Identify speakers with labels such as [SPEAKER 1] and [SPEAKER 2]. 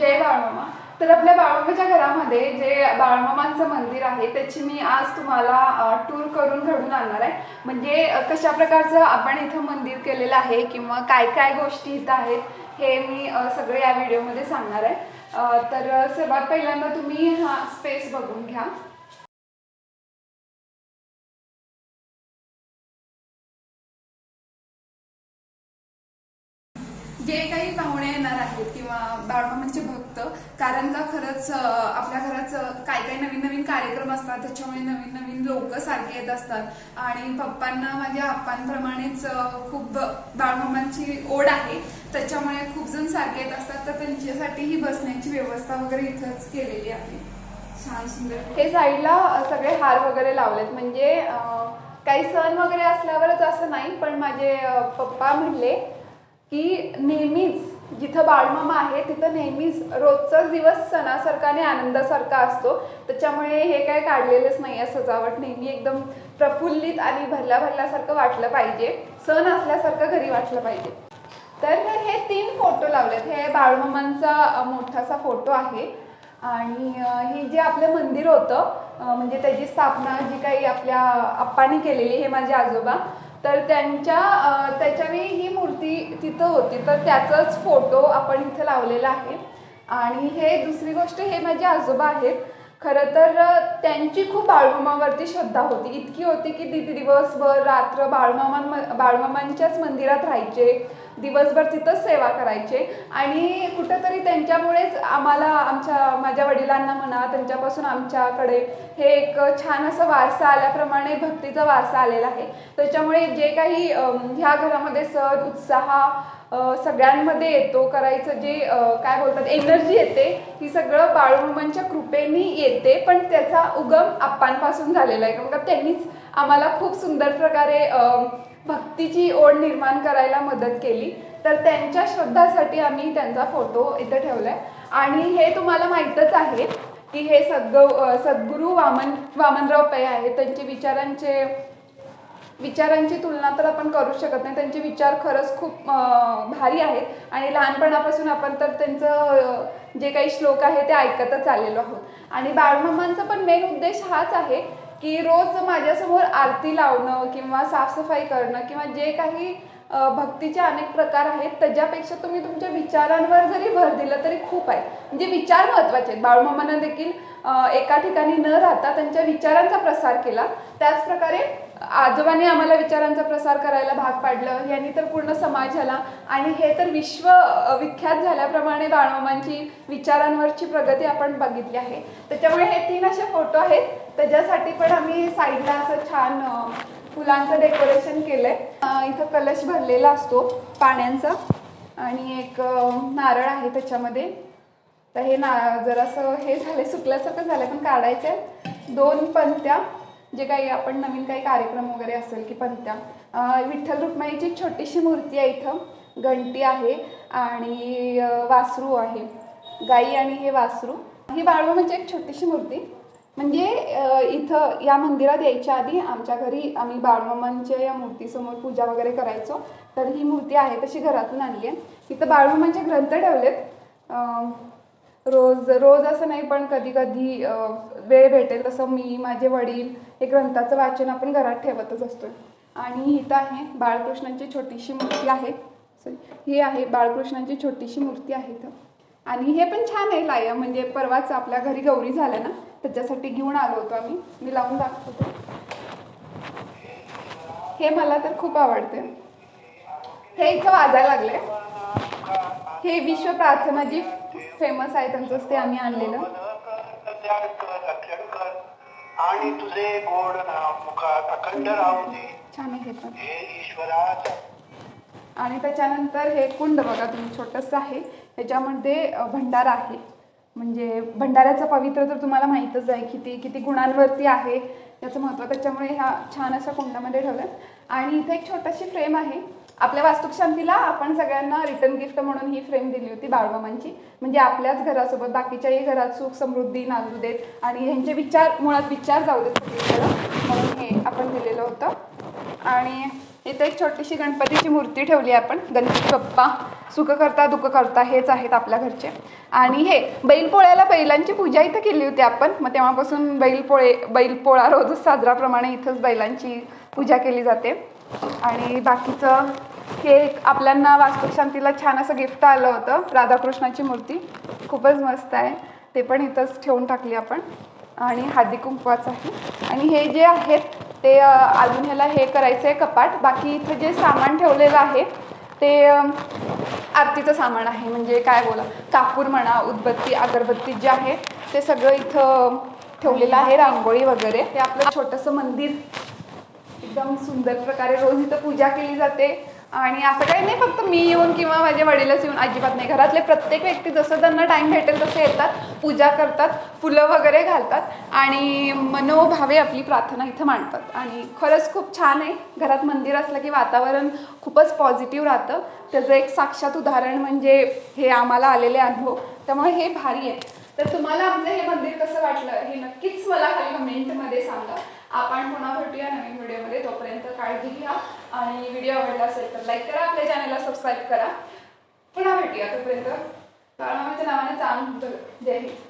[SPEAKER 1] जय बाळमामा. तर आपल्या बाळमामाच्या घरामध्ये जे बाळमामांचं मंदिर आहे त्याची मी आज तुम्हाला टूर करून घडून आणणार आहे. म्हणजे कशा प्रकारचं आपण इथं मंदिर केलेलं आहे किंवा काय काय गोष्टी इथं आहेत हे मी सगळे या व्हिडिओमध्ये सांगणार आहे. तर सर्वात पहिल्यांदा तुम्ही हा स्पेस बघून घ्या. जे काही पाहुणे येणार आहेत किंवा बाळमामांचे भक्त कारण का खरंच आपल्या घरात काही काय काय नवीन नवीन कार्यक्रम असतात त्याच्यामुळे नवीन नवीन लोक सारखे येत असतात. आणि पप्पांना माझ्या आप्पांप्रमाणेच खूप बाळमामांची ओढ आहे. त्याच्यामुळे खूप जण सारखे येत असतात. तर त्यांच्यासाठी ही बसण्याची व्यवस्था वगैरे इथंच केलेली आहे. छान सुंदर. हे साईडला सगळे हार वगैरे लावलेत. म्हणजे काही सण वगैरे असल्यावरच असं नाही पण माझे पप्पा म्हणले की नेहमीच जिथं बाळमामा आहे तिथं नेहमीच रोजचाच दिवस सणासारखा आणि आनंदासारखा असतो. त्याच्यामुळे हे काय काढलेलंच नाही आहे सजावट. नेहमी एकदम प्रफुल्लित आणि भरल्या भरल्यासारखं वाटलं पाहिजे. सण असल्यासारखं घरी वाटलं पाहिजे. तर हे तीन फोटो लावलेत. हे बाळमामांचा मोठासा फोटो आहे. आणि हे जे आपलं मंदिर होतं म्हणजे त्याची स्थापना जी काही आपल्या आप्पांनी केलेली हे माझे आजोबा तर त्यांच्या त्याच्यावेळी ही मूर्ती तिथं होती. तर त्याचाच फोटो आपण इथं लावलेला आहे. आणि हे दुसरी गोष्ट हे माझे आजोबा आहेत. खरं तर त्यांची खूप बाळमामावरती श्रद्धा होती. इतकी होती की ती दिवसभर रात्र बाळमामां बाळमामांच्याच मंदिरात राहायचे. दिवसभर तिथंच सेवा करायचे. आणि कुठंतरी त्यांच्यामुळेच आम्हाला आमच्या माझ्या वडिलांना म्हणा त्यांच्यापासून आमच्याकडे हे एक छान असं वारसा आल्याप्रमाणे भक्तीचा वारसा आलेला आहे. त्याच्यामुळे जे काही ह्या घरामध्ये सण उत्साह सगळ्यांमध्ये येतो करायचं जे काय बोलतात एनर्जी येते ही सगळं बाळूमांच्या कृपेने येते पण त्याचा उगम आप्पांपासून झालेला आहे. का त्यांनीच आम्हाला खूप सुंदर प्रकारे भक्तीची ओढ निर्माण करायला मदत केली. तर त्यांच्या श्रद्धासाठी आम्ही त्यांचा फोटो इथं आहे आणि हे तुम्हाला माहीतच आहे की हे सद्ग सद्गुरू वामन वामनराव पै आहेत. त्यांचे विचारांचे विचारांची तुलना तर आपण करू शकत नाही. त्यांचे विचार खरंच खूप भारी आहेत. आणि लहानपणापासून आपण तर त्यांचं जे काही श्लोक आहे ते ऐकतच आलेलो आहोत. आणि बाळमामांचा पण मेन उद्देश हाच आहे की रोज माझ्यासमोर आरती लावणं किंवा साफसफाई करणं किंवा जे काही भक्तीचे अनेक प्रकार आहेत. त्याच्यापेक्षा तुम्ही तुमच्या विचारांवर जरी भर दिलं तरी खूप आहे म्हणजे विचार महत्त्वाचे आहेत. बाळूमामांना देखील एका ठिकाणी न राहता त्यांच्या विचारांचा प्रसार केला. त्याचप्रकारे आजोबांनी आम्हाला विचारांचा प्रसार करायला भाग पाडलं. यांनी तर पूर्ण समाजाला आणि हे तर विश्व विख्यात झाल्याप्रमाणे बाळमामांची विचारांवरची प्रगती आपण बघितली आहे. त्याच्यामुळे हे तीन असे फोटो आहेत. त्याच्यासाठी पण आम्ही साईडला असं छान फुलांचं डेकोरेशन केलंय. इथं कलश भरलेला असतो पाण्याचा आणि एक नारळ आहे त्याच्यामध्ये. तर हे ना जरासं हे झालं सुकल्यासारखं झालं पण काढायचं आहे दोन पंत्या जे काही आपण नवीन काही कार्यक्रम वगैरे असेल की पंत्या. विठ्ठल रुक्माईची एक छोटीशी मूर्ती आहे इथं. घंटी आहे आणि वासरू आहे. गाई आणि हे वासरू. ही बाळू म्हणजे एक छोटीशी मूर्ती. म्हणजे इथं या मंदिरात यायच्या आधी आमच्या घरी आम्ही बाळमामांच्या या मूर्तीसमोर पूजा वगैरे करायचो. तर ही मूर्ती आहे तशी घरातून आणली आहे. इथं बाळूमामांचे ग्रंथ ठेवलेत. रोज रोज असं नाही पण कधी कधी वेळ भेटेल तसं मी माझे वडील हे ग्रंथाचं वाचन आपण घरात ठेवतच असतो. आणि इथं आहे बाळकृष्णांची छोटीशी मूर्ती आहे. सॉरी ही आहे बाळकृष्णांची छोटीशी मूर्ती आहे इथं. आणि हे पण छान आहे लाया म्हणजे परवाच आपल्या घरी गौरी झाल्या ना त्याच्यासाठी घेऊन आलो होतो आम्ही. मी लावून दाखवतो. हे मला तर खूप आवडते. हे इथं वाजायला लागले. हे विश्व प्रार्थना जी फेमस आहे त्यांचंच ते आम्ही आणलेलं.
[SPEAKER 2] आणि तुझे गोड नाम मुखात अखंड राहू दे.
[SPEAKER 1] छान आहे पण. आणि त्याच्यानंतर हे कुंड बघा तुम्ही छोटंसं आहे. ह्याच्यामध्ये अ, भंडारा आहे. म्हणजे भंडाऱ्याचं पवित्र तर तुम्हाला माहीतच आहे किती किती गुणांवरती आहे याचं महत्त्व त्याच्यामुळे ह्या छान अशा कुंडामध्ये ठेवलं आणि इथे एक छोटीशी फ्रेम आहे. आपल्या वास्तुशांतीला आपण सगळ्यांना रिटर्न गिफ्ट म्हणून ही फ्रेम दिली होती बाळमामांची. म्हणजे आपल्याच घरासोबत बाकीच्याही घरात सुख समृद्धी नांदू देत. आणि ह्यांचे विचार मुळात विचार जाऊ देत म्हणून हे आपण दिलेलं होतं. आणि इथे एक छोटीशी गणपतीची मूर्ती ठेवली आहे आपण. गणपती बाप्पा सुख करता दुःख करता हेच आहेत आपल्या घरचे. आणि हे बैलपोळ्याला बैलांची पूजा इथं केली होती आपण. मग तेव्हापासून बैलपोळे बैलपोळा रोजच साजराप्रमाणे इथंच बैलांची पूजा केली जाते. आणि बाकीचं हे एक आपल्यांना वास्तुशांतीला छान असं गिफ्ट आलं होतं राधाकृष्णाची मूर्ती. खूपच मस्त आहे. ते पण इथंच ठेवून टाकली आपण. आणि हार्दिक कुंकवाचं आहे. आणि हे जे आहेत ते अजून ह्याला हे करायचं आहे कपाट. बाकी इथं जे सामान ठेवलेलं आहे ते आरतीचं सामान आहे. म्हणजे काय बोला कापूर म्हणा उदबत्ती अगरबत्ती जे आहे ते सगळं इथं ठेवलेलं आहे रांगोळी वगैरे. ते आपलं छोटंसं मंदिर एकदम सुंदर प्रकारे रोज इथं पूजा केली जाते. आणि असं काही नाही फक्त मी येऊन किंवा माझे वडीलच येऊन अजिबात नाही. घरातले प्रत्येक व्यक्ती जसं त्यांना टाईम भेटेल तसे येतात पूजा करतात फुलं वगैरे घालतात आणि मनोभावे आपली प्रार्थना इथं मांडतात. आणि खरंच खूप छान आहे. घरात मंदिर असलं की वातावरण खूपच पॉझिटिव्ह राहतं. त्याचं एक साक्षात उदाहरण म्हणजे हे आम्हाला आलेले अनुभव. त्यामुळे हे भारी आहे. तर तुम्हाला आमचं हे मंदिर कसं वाटलं हे नक्कीच मला खाली कमेंटमध्ये सांगा. आपण पुन्हा भेटूया नवीन व्हिडिओमध्ये. तोपर्यंत काळजी घ्या. आणि व्हिडिओ आवडला असेल तर लाईक करा. आपल्या चॅनलला सबस्क्राईब करा. पुन्हा भेटूया तोपर्यंत. बाळमामाच्या नावाने चांग जय हिंद.